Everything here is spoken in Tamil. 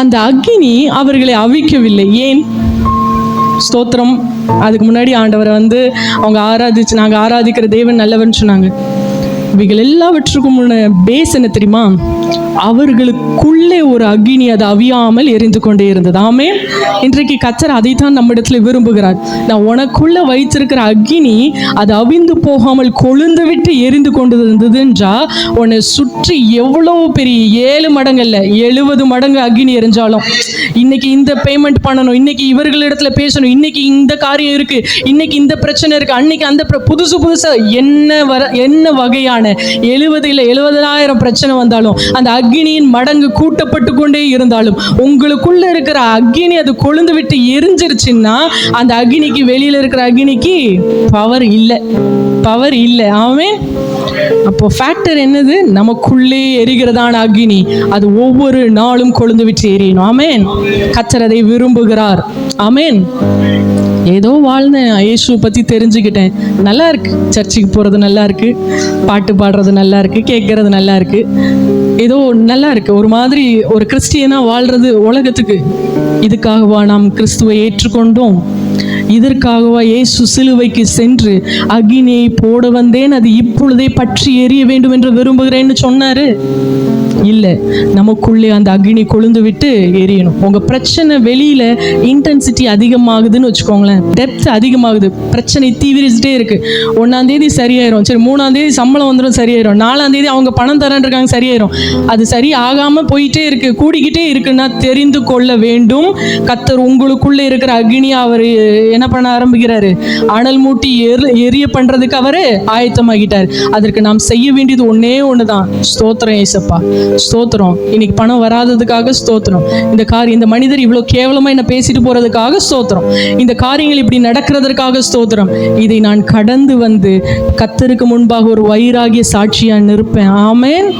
அந்த அக்னி அவர்களை அவிக்கவில்லை. ஏன்? ஸ்தோத்திரம். அதுக்கு முன்னாடி ஆண்டவரை வந்து அவங்க ஆராதிச்சு நாங்கள் ஆராதிக்கிற தேவன் நல்லவன் சொன்னாங்க. இவைகள் எல்லாவற்றுக்கும் பேஸ் என்ன தெரியுமா? அவர்களுக்குள்ளே ஒரு அக்னி அது அவியாமல் எரிந்து கொண்டே இருந்தது. ஆமே இன்றைக்கு கச்சர் அதைத்தான் நம்ம இடத்துல விரும்புகிறார். நான் உனக்குள்ள வைத்திருக்கிற அக்னி அது அவிந்து போகாமல் கொழுந்து விட்டு எரிந்து கொண்டு இருந்ததுன்றா உன்னை சுற்றி எவ்வளோ பெரிய ஏழு மடங்கு இல்லை எழுபது மடங்கு அக்னி எரிஞ்சாலும் இன்னைக்கு இந்த பேமெண்ட் பண்ணணும் இன்னைக்கு இவர்களிடத்துல பேசணும் இன்னைக்கு இந்த காரியம் இருக்கு இன்னைக்கு இந்த பிரச்சனை இருக்கு அன்னைக்கு அந்த புதுசு புதுசாக என்ன வர என்ன வகையான எழுபது இல்லை எழுபதாயிரம் பிரச்சனை வந்தாலும் அந்த அக்னியின் மடங்கு கூட்டப்பட்டு கொண்டே இருந்தாலும் உங்களுக்குள்ள இருக்கிற அக்னி அது கொழுந்து விட்டு எரிஞ்சிருச்சுன்னா அந்த அக்னிக்கு வெளியில இருக்கிற அக்னிக்கு பவர் இல்லை. பவர் இல்லை. ஆமே அப்போ ஃபேக்டர் என்னது? நமக்குள்ளே எரிகிறதான அக்னி. அது ஒவ்வொரு நாளும் கொழுந்து விட்டு எரியணும். ஆமேன். கத்தர் அதை விரும்புகிறார். ஆமேன். ஏதோ வாழ்ந்தேன் இயேசுவை பற்றி தெரிஞ்சுக்கிட்டேன். நல்லா இருக்கு. சர்ச்சுக்கு போகிறது நல்லா இருக்கு. பாட்டு பாடுறது நல்லா இருக்கு. கேட்கறது நல்லா இருக்கு. ஏதோ நல்லா இருக்கு ஒரு மாதிரி ஒரு கிறிஸ்டியனாக வாழ்றது உலகத்துக்கு. இதுக்காகவா நாம் கிறிஸ்துவை ஏற்றுக்கொண்டோம். இதற்காகவா இயேசு சிலுவைக்கு சென்று அக்னியை போட வந்தேன். அது இப்பொழுதே பற்றி எரிய வேண்டும் என்று விரும்புகிறேன்னு சொன்னாரு. இல்லை. நமக்குள்ளே அந்த அக்னி கொழுந்து விட்டு எரியணும். உங்கள் பிரச்சனை வெளியில் இன்டென்சிட்டி அதிகமாகுதுன்னு வச்சுக்கோங்களேன். டெப்த் அதிகமாகுது. பிரச்சனை தீவிரிச்சுட்டே இருக்குது ஒன்றாந்தேதி சரியாயிரும். சரி மூணாம் தேதி சம்பளம் வந்துடும் சரியாயிரும். நாலாம் தேதி அவங்க பணம் தரேன் இருக்காங்க சரியாயிரும். அது சரி ஆகாமல் போயிட்டே இருக்குது கூடிக்கிட்டே இருக்குன்னா தெரிந்து கொள்ள வேண்டும். கத்தர் உங்களுக்குள்ளே இருக்கிற அக்னி அவர் என்ன பண்ண ஆரம்பிக்கிறாரு? அனல் மூட்டி எரி எரிய பண்ணுறதுக்கு அவர் ஆயத்தமாகிட்டார். அதற்கு நாம் செய்ய வேண்டியது ஒன்றே ஒன்று தான் ஸ்தோத்திரம் ஏசப்பா. ஸ்தோத்திரம். இன்னைக்கு பணம் வராததுக்காக ஸ்தோத்திரம். இந்த காரியம் இந்த மனிதர் இவ்வளவு கேவலமா என்ன பேசிட்டு போறதுக்காக ஸ்தோத்திரம். இந்த காரியங்கள் இப்படி நடக்கிறதற்காக ஸ்தோத்திரம். இதை நான் கடந்து வந்து கத்தருக்கு முன்பாக ஒரு வயிறாகிய சாட்சியா நிற்பேன் ஆமேன்.